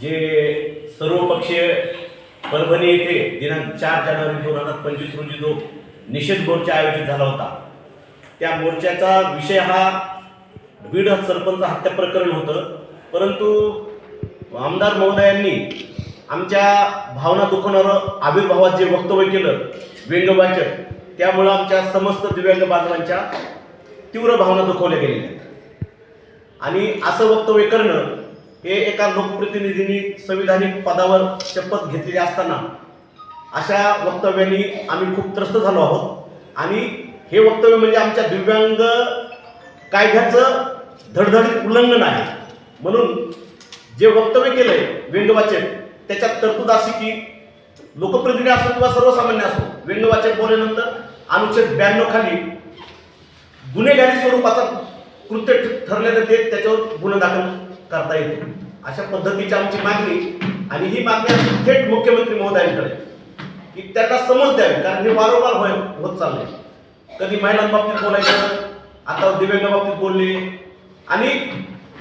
जे सर्वपक्षीय परभणी येथे दिनांक चार जानेवारी दोन हजार पंचवीस रोजी जो निषेध मोर्चा आयोजित झाला होता त्या मोर्चाचा विषय हा बीड सरपंच हत्या प्रकरण होतं. परंतु आमदार महोदयांनी आमच्या भावना दुखवणारं आविर्भावात जे वक्तव्य केलं व्यंगवाचक त्यामुळं आमच्या समस्त दिव्यांग बांधवांच्या तीव्र भावना दुखवल्या गेलेल्या आणि असं वक्तव्य करणं हे एका लोकप्रतिनिधींनी संविधानिक पदावर शपथ घेतलेली असताना अशा वक्तव्यांनी आम्ही खूप त्रस्त झालो आहोत. आणि हे वक्तव्य म्हणजे आमच्या दिव्यांग कायद्याचं धडधडीत उल्लंघन आहे. म्हणून जे वक्तव्य केलंय व्यंगवाचक त्याच्यात तरतूद अशी की लोकप्रतिनिधी असो किंवा सर्वसामान्य असो व्यंगवाचक बोलल्यानंतर अनुच्छेद ब्याण्णव खाली गुन्हेगारी स्वरूपाचा कृत्य ठरलेलं ते त्याच्यावर गुन्हा दाखल करता येतो. अशा पद्धतीची आमची मागणी आणि ही मागणी थेट मुख्यमंत्री महोदयांकडे की त्यांना समज द्यावी कारण हे वारंवार होय होत चाललंय. कधी महिलांबाबतीत बोलायचं आता दिव्यांगाबाबतीत बोलले आणि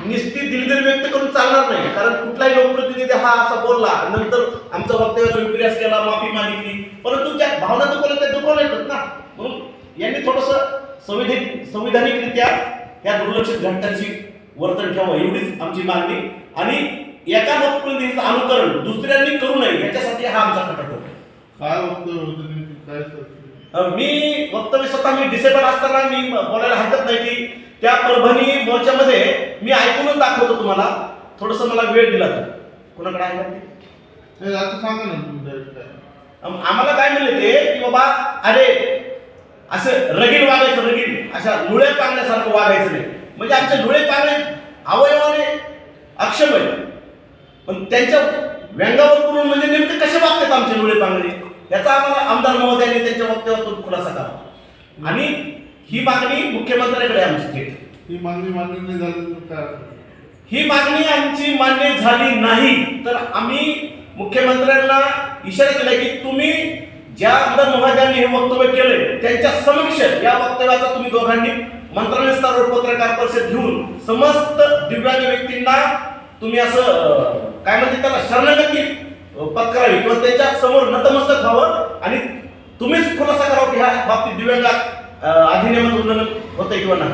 निस्ती दिलगिरी व्यक्त करून चालणार नाही कारण कुठलाही लोकप्रतिनिधी हा असा बोलला नंतर आमचा वक्तव्याचा विपर्यास केला माफी मागितली परंतु त्या भावना दुखवल्या त्या दुखवल्या ना. म्हणून यांनी थोडस संविधानिक संविधानिकरित्या या दुर्लक्षित घटनांची वर्तन ठेवावं एवढीच आमची मागणी. आणि एका लोकप्रतिनिधीचं अनुकरण दुसऱ्यांनी करू नये याच्यासाठी हा आमचा कटक होता. काय वक्तव्य होतं नेमकी? काय सर? अ, मी वक्तव्य स्वतः मी डिसेबल असताना मी बोलायला हरकत नाही की त्या परभणी मोर्चामध्ये मी ऐकूनच दाखवतो तुम्हाला. थोडस मला वेळ दिला तर. कुणाकडे आहे का ते? हे आता सांगा ना तुम्ही direct काय. अम, आम्हाला काय म्हणले ते की बाबा अरे असं रगील वागायचं रगील अशा लुळे पांगण्यासारखं वागायचं नाही. म्हणजे आमचे लुळे पांगणे अवयवाने अक्षम आहे पण त्यांच्या व्यंगावर करून म्हणजे नेमके कसे वागतात आमचे लुळे पांगणे? याचा आम्हाला आमदार महोदयांनी त्यांच्या वक्तव्यातून खुलासा करावा आणि ही मागणी मुख्यमंत्र्याकडे आमची. थेट ही मागणी मान्य नाही झाली तर काय असेल? ही मागणी आमची मान्य झाली नाही. तर आम्ही मुख्यमंत्र्यांना इशारा केला की तुम्ही ज्या आमदार महाराजांनी हे वक्तव्य केलंय त्यांच्या समक्ष या वक्तव्याचा तुम्ही दोघांनी मंत्रालय स्तरावर पत्रकार परिषद घेऊन समस्त दिव्यांग व्यक्तींना तुम्ही असं काय म्हणते त्याला शरणागती पत्करावी किंवा त्याच्यासमोर नतमस्तक व्हावं आणि तुम्हीच खुलासा करावं की ह्या बाबतीत दिव्यांग अधिनियमात उल्लंघन होतंय किंवा नाही.